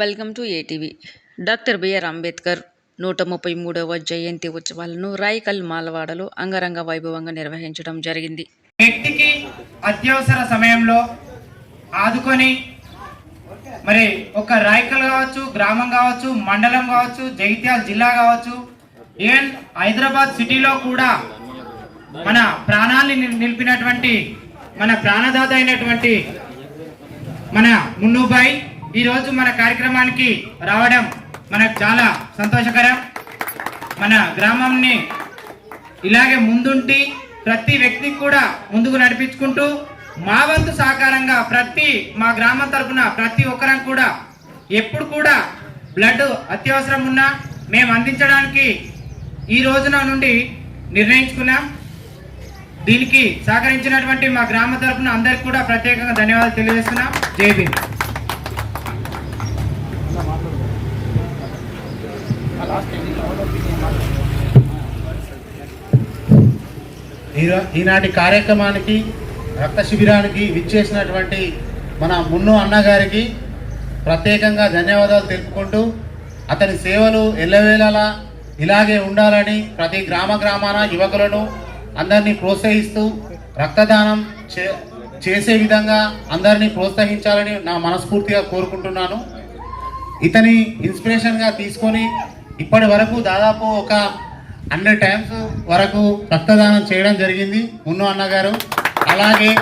Welcome to ATV. Doctor B R Ambedkar నూట ముప్పై మూడవ జయంతి ఉత్సవాలను రాయికల్ మాలవాడలో అంగరంగ వైభవంగా నిర్వహించడం జరిగింది. వ్యక్తికి అత్యవసర సమయంలో ఆదుకొని మరి ఒక రాయకల్ కావచ్చు గ్రామం కావచ్చు మండలం కావచ్చు జగిత్యాల జిల్లా కావచ్చు ఈవెన్ హైదరాబాద్ సిటీలో కూడా మన ప్రాణాన్ని నిలిపినటువంటి మన ప్రాణదాత అయినటువంటి మన మున్నుబాయ్ ఈరోజు మన కార్యక్రమానికి రావడం మనకు చాలా సంతోషకరం. మన గ్రామంని ఇలాగే ముందుండి ప్రతి వ్యక్తికి కూడా ముందుకు నడిపించుకుంటూ మా వంతు సహకారంగా ప్రతి మా గ్రామం తరఫున ప్రతి ఒక్కరం కూడా ఎప్పుడు కూడా బ్లడ్ అత్యవసరం ఉన్నా మేము అందించడానికి ఈ రోజున నుండి నిర్ణయించుకున్నాం. దీనికి సహకరించినటువంటి మా గ్రామ తరఫున అందరికి కూడా ప్రత్యేకంగా ధన్యవాదాలు తెలియజేస్తున్నాం. జైబీ ఈనాటి కార్యక్రమానికి రక్త శిబిరానికి విచ్చేసినటువంటి మన మున్ను అన్నగారికి ప్రత్యేకంగా ధన్యవాదాలు తెలుపుకుంటూ అతని సేవలు ఎల్లవేళలా ఇలాగే ఉండాలని ప్రతి గ్రామ గ్రామాన యువకులను అందరినీ ప్రోత్సహిస్తూ రక్తదానం చే చేసే విధంగా అందరినీ ప్రోత్సహించాలని నా మనస్ఫూర్తిగా కోరుకుంటున్నాను. ఇతని ఇన్స్పిరేషన్గా తీసుకొని ఇప్పటి వరకు దాదాపు ఒక హండ్రెడ్ టైమ్స్ వరకు రక్తదానం చేయడం జరిగింది మున్ను అన్నగారు. అలాగే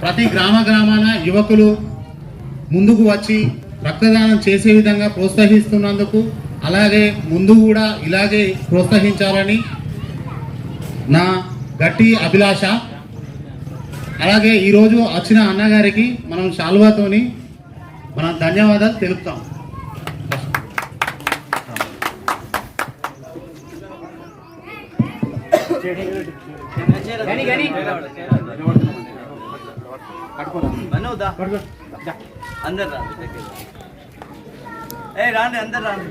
ప్రతి గ్రామ గ్రామాన యువకులు ముందుకు వచ్చి రక్తదానం చేసే విధంగా ప్రోత్సహిస్తున్నందుకు అలాగే ముందు కూడా ఇలాగే ప్రోత్సహించాలని నా గట్టి అభిలాష. అలాగే ఈరోజు వచ్చిన అన్నగారికి మనం శాల్వాతోని మనం ధన్యవాదాలు తెలుపుతాం. అందరు రాండి అందరు రాండి.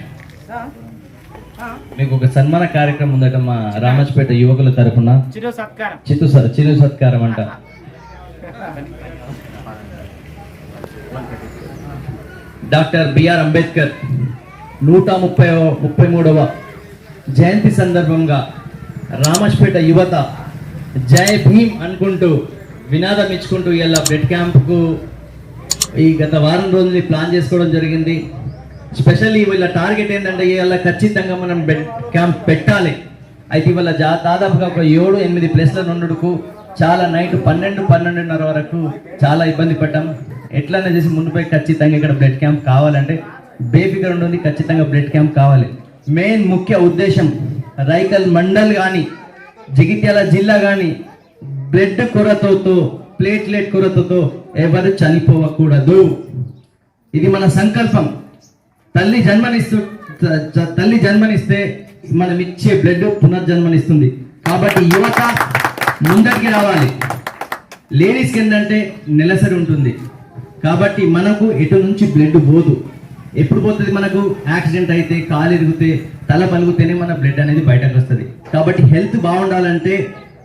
మీకు ఒక సన్మాన కార్యక్రమం ఉందట మా రామజ్పేట యువకుల సత్కారం చిత్తు స- చిరు సత్కారం అంట. డాక్టర్ బిఆర్ అంబేద్కర్ నూట ముప్పై ముప్పై మూడవ జయంతి సందర్భంగా రామజ్పేట యువత జై భీమ్ అనుకుంటూ వినాదం ఇచ్చుకుంటూ ఇలా బ్లడ్ క్యాంప్కు ఈ గత వారం రోజులు ప్లాన్ చేసుకోవడం జరిగింది. స్పెషల్లీ వీళ్ళ టార్గెట్ ఏంటంటే ఇవాళ ఖచ్చితంగా మనం బెడ్ క్యాంప్ పెట్టాలి. అయితే ఇవాళ జా దాదాపుగా ఒక ఏడు ఎనిమిది ప్లేస్ల నుండుకు చాలా నైట్ పన్నెండు పన్నెండున్నర వరకు చాలా ఇబ్బంది పడ్డాం. ఎట్లనే చేసి ముందుపై ఖచ్చితంగా ఇక్కడ బ్లడ్ క్యాంప్ కావాలంటే బేఫికర్ ఉంటుంది ఖచ్చితంగా బ్లడ్ క్యాంప్ కావాలి. మెయిన్ ముఖ్య ఉద్దేశం రైకల్ మండల్ కానీ జగిత్యాల జిల్లా కానీ బ్లడ్ కొరతతో ప్లేట్లెట్ కొరతతో ఎవరు చనిపోవకూడదు. ఇది మన సంకల్పం. తల్లి జన్మనిస్తూ తల్లి జన్మనిస్తే మనం ఇచ్చే బ్లడ్ పునర్జన్మనిస్తుంది. కాబట్టి యువత ముందరికి రావాలి. లేడీస్కి ఏంటంటే నెలసరి ఉంటుంది. కాబట్టి మనకు ఎటు నుంచి బ్లడ్ పోదు. ఎప్పుడు పోతుంది మనకు? యాక్సిడెంట్ అయితే కాలు ఎరిగితే తల పలుగుతేనే మన బ్లడ్ అనేది బయటకు వస్తుంది. కాబట్టి హెల్త్ బాగుండాలంటే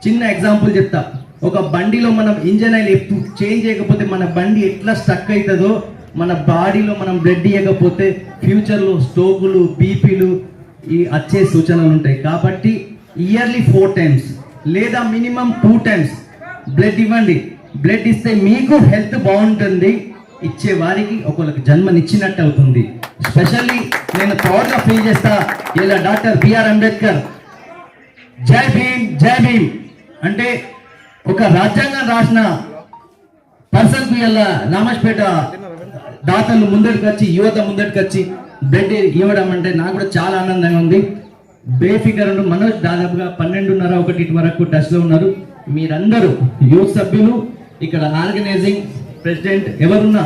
చిన్న ఎగ్జాంపుల్ చెప్తా. ఒక బండిలో మనం ఇంజన్ ఆయిల్ ఎప్పుడు చేంజ్ చేయకపోతే మన బండి ఎట్లా స్టక్ అవుతుందో మన బాడీలో మనం బ్లడ్ ఇవ్వకపోతే ఫ్యూచర్లో స్టోకులు బీపీలు ఈ వచ్చే సూచనలు ఉంటాయి. కాబట్టి ఇయర్లీ ఫోర్ టైమ్స్ లేదా మినిమం టూ టైమ్స్ బ్లడ్ ఇవ్వండి. బ్లడ్ ఇస్తే మీకు హెల్త్ బాగుంటుంది. ఇచ్చే వారికి ఒకరికి జన్మనిచ్చినట్టు అవుతుంది. స్పెషల్లీ నేను ప్రౌడ్గా ఫీల్ చేస్తా ఇలా డాక్టర్ బిఆర్ అంబేద్కర్ జై భీమ్ జై భీమ్. అంటే ఒక రాజ్యాంగం రాసిన పర్సన్ ఇలా రామేష్పేట దాతలు ముందరికి వచ్చి యువత ముందరికి వచ్చి బ్లడ్ ఇవ్వడం అంటే నాకు కూడా చాలా ఆనందంగా ఉంది. బేఫికర్ మనోజ్ దాదాపుగా పన్నెండున్నర ఒకటి వరకు టచ్లో ఉన్నారు. మీరందరూ యూత్ సభ్యులు ఇక్కడ ఆర్గనైజింగ్ ప్రెసిడెంట్ ఎవరున్నా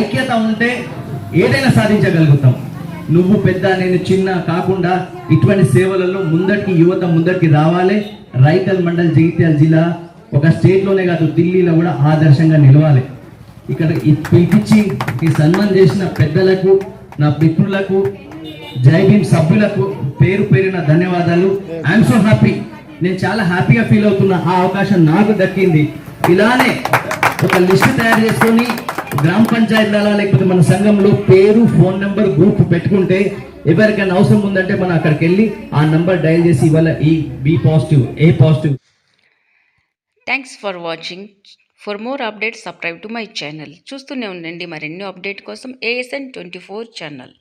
ఐక్యత ఉంటే ఏదైనా సాధించగలుగుతాం. నువ్వు పెద్ద నేను చిన్న కాకుండా ఇటువంటి సేవలలో ముందటికి యువత ముందటికి రావాలి. రైతల్ మండల్ జగిత్యాల జిల్లా ఒక స్టేట్లోనే కాదు ఢిల్లీలో కూడా ఆదర్శంగా నిలవాలి. ఇక్కడ పిలిపించి ఈ సన్మానం చేసిన పెద్దలకు నా మిత్రులకు జై భీమ్ సభ్యులకు పేరు పేరిన ధన్యవాదాలు. ఐఎమ్ సో హ్యాపీ నేను చాలా హ్యాపీగా ఫీల్ అవుతున్నా ఆ అవకాశం నాకు దక్కింది. ఇలానే ఒక లిస్ట్ తయారు చేసుకొని గ్రామ పంచాయతీల లేకపోతే మన సంఘంలో పేరు ఫోన్ నెంబర్ గ్రూప్ పెట్టుకుంటే ఎవరికైనా అవసరం ఉందంటే మనం అక్కడికి వెళ్ళి ఆ నెంబర్ డయల్ చేసి ఇవాళ ఈ B positive A positive. Thanks for watching for more updates subscribe to my channel చూస్తూనే ఉండండి మరెన్నో అప్డేట్ కోసం ఏఎస్ఎన్ ట్వంటీ ఫోర్ ఛానల్